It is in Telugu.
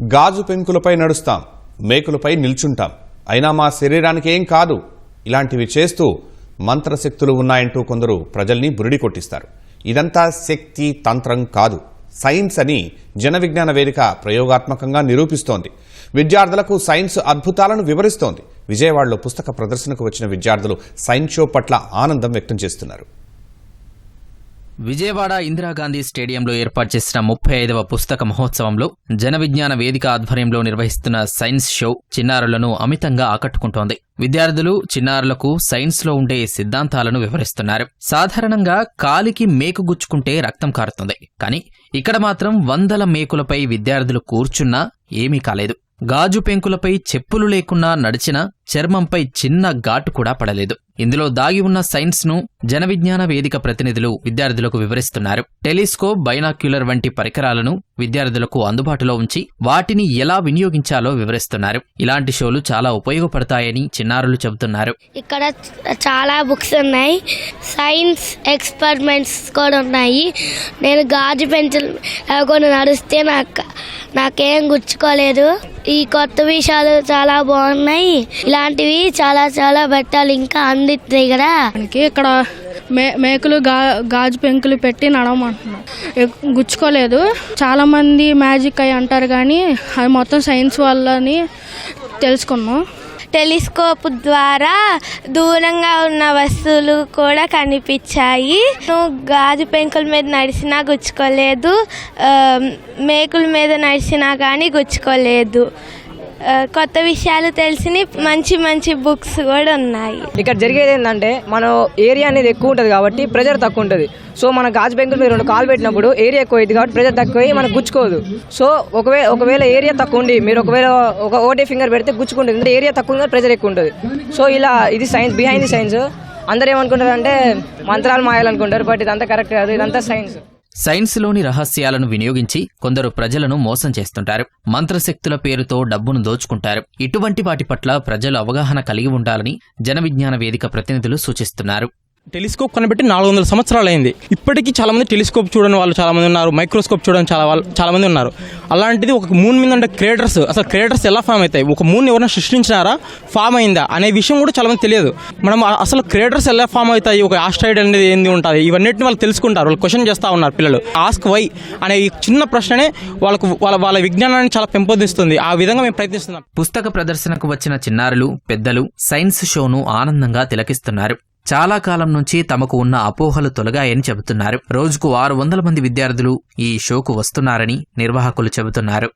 గాజు పెంకులపై నడుస్తాం మేకులపై నిల్చుంటాం. అయినా మా శరీరానికి ఏం కాదు. ఇలాంటివి చేస్తూ మంత్రశక్తులు ఉన్నాయంటూ కొందరు ప్రజల్ని బురిడి కొట్టిస్తారు. ఇదంతా శక్తి తంత్రం కాదు. సైన్స్ అని జన విజ్ఞాన వేదిక ప్రయోగాత్మకంగా నిరూపిస్తోంది. విద్యార్థులకు సైన్స్ అద్భుతాలను వివరిస్తోంది. విజయవాడలో పుస్తక ప్రదర్శనకు వచ్చిన విద్యార్థులు సైన్స్ షో పట్ల ఆనందం వ్యక్తం చేస్తున్నారు. విజయవాడ ఇందిరాగాంధీ స్టేడియంలో ఏర్పాటు చేసిన ముప్పై ఐదవ పుస్తక మహోత్సవంలో జన విజ్ఞాన వేదిక ఆధ్వర్యంలో నిర్వహిస్తున్న సైన్స్ షో చిన్నారులను అమితంగా ఆకట్టుకుంటోంది. విద్యార్థులు చిన్నారులకు సైన్స్లో ఉండే సిద్ధాంతాలను వివరిస్తున్నారు. సాధారణంగా కాలికి మేకు గుచ్చుకుంటే రక్తం కారుతుంది. కానీ ఇక్కడ మాత్రం వందల మేకులపై విద్యార్థులు కూర్చున్నా ఏమీ కాలేదు. గాజు పెంకులపై చెప్పులు లేకున్నా నడిచినా చర్మంపై చిన్న ఘాటు కూడా పడలేదు. ఇందులో దాగి ఉన్న సైన్స్ను వేదిక ప్రతినిధులు విద్యార్థులకు వివరిస్తున్నారు. టెలిస్కోప్ బైనాక్యులర్ వంటి పరికరాలను విద్యార్థులకు అందుబాటులో ఉంచి వాటిని ఎలా వినియోగించాలో వివరిస్తున్నారు. ఇలాంటి షోలు చాలా ఉపయోగపడతాయని చిన్నారులు చెబుతున్నారు. ఇక్కడ చాలా బుక్స్ ఉన్నాయి. సైన్స్ ఎక్స్పెరిమెంట్స్ కూడా ఉన్నాయి. నేను గాజు పెన్సిల్ నడిస్తే నాకు నాకేం గుచ్చుకోలేదు. ఈ కొత్త విషయాలు చాలా బాగున్నాయి. ఇలాంటివి చాలా చాలా పెట్టాలి. ఇంకా అందిస్తాయి కదా? మనకి ఇక్కడ మే మేకులు గా గాజు పెంకులు పెట్టి నడవమంటున్నాం. ఎక్- గుచ్చుకోలేదు. చాలా మంది మ్యాజిక్ అయి అంటారు కానీ అది మొత్తం సైన్స్ వల్లని తెలుసుకున్నాం. టెలిస్కోప్ ద్వారా దూరంగా ఉన్న వస్తువులు కూడా కనిపించాయి. గాజు పెంకుల మీద నడిచినా గుచ్చుకోలేదు. మేకుల మీద నడిచినా కానీ గుచ్చుకోలేదు. కొత్త విషయాలు తెలిసిన మంచి మంచి బుక్స్ కూడా ఉన్నాయి. ఇక్కడ జరిగేది ఏంటంటే మన ఏరియా అనేది ఎక్కువ ఉంటుంది కాబట్టి ప్రెజర్ తక్కువ ఉంటుంది. సో మన గాజు బెంకుల మీద రెండు కాలు పెట్టినప్పుడు ఏరియా ఎక్కువ అయింది కాబట్టి ప్రెజర్ తక్కువ అయ్యి మనకు గుచ్చుకోదు. సో ఒకవేళ ఒకవేళ ఏరియా తక్కువ ఉండి మీరు ఒకవేళ ఒక ఓటీ ఫింగర్ పెడితే గుచ్చుకుంటుంది. అంటే ఏరియా తక్కువ ఉంది ప్రెజర్ ఎక్కువ ఉంటుంది. సో ఇలా ఇది సైన్స్ బిహైండ్ ది సైన్స్ అందరు ఏమనుకుంటారు అంటే మంత్రాలు మాయాలనుకుంటారు బట్ ఇదంతా కరెక్ట్ కాదు. ఇదంతా సైన్స్ సైన్స్లోని రహస్యాలను వినియోగించి కొందరు ప్రజలను మోసం చేస్తుంటారు. మంత్రశక్తుల పేరుతో డబ్బును దోచుకుంటారు. ఇటువంటి వాటి పట్ల ప్రజలు అవగాహన కలిగి ఉండాలని జనవిజ్ఞాన వేదిక ప్రతినిధులు సూచిస్తున్నారు. టెలిస్కోప్ కనిపెట్టి నాలుగు వందల సంవత్సరాలు అయింది ఇప్పటికీ చాలా మంది టెలిస్కోప్ చూడని వాళ్ళు చాలా మంది ఉన్నారు మైక్రోస్కోప్ చూడని చాలా వాళ్ళు చాలా మంది ఉన్నారు. అలాంటిది ఒక మూన్ మీద ఉండే క్రియేటర్స్ అసలు క్రియేటర్స్ ఎలా ఫామ్ అవుతాయి? ఒక మూన్ ఎవరైనా సృష్టించినారా? ఫామ్ అయిందా? అనే విషయం కూడా చాలా మంది తెలియదు. మనం అసలు క్రియేటర్స్ ఎలా ఫామ్ అవుతాయి? ఒక ఆస్ట్రాయిడ్ అనేది ఏంది ఉంటుంది? ఇవన్నిటిని వాళ్ళు తెలుసుకుంటారు. వాళ్ళు క్వశ్చన్ చేస్తూ ఉన్నారు పిల్లలు. ఆస్క్ వై అనే ఈ చిన్న ప్రశ్ననే వాళ్ళకు వాళ్ళ వాళ్ళ విజ్ఞానాన్ని చాలా పెంపొందిస్తుంది. ఆ విధంగా మేము ప్రయత్నిస్తున్నాం. పుస్తక ప్రదర్శనకు వచ్చిన చిన్నారులు పెద్దలు సైన్స్ షోను ఆనందంగా తిలకిస్తున్నారు. చాలా కాలం నుంచి తమకు ఉన్న అపోహలు తొలగాయని చెబుతున్నారు. రోజుకు ఆరు వందల మంది విద్యార్థులు ఈ షోకు వస్తున్నారని నిర్వాహకులు చెబుతున్నారు.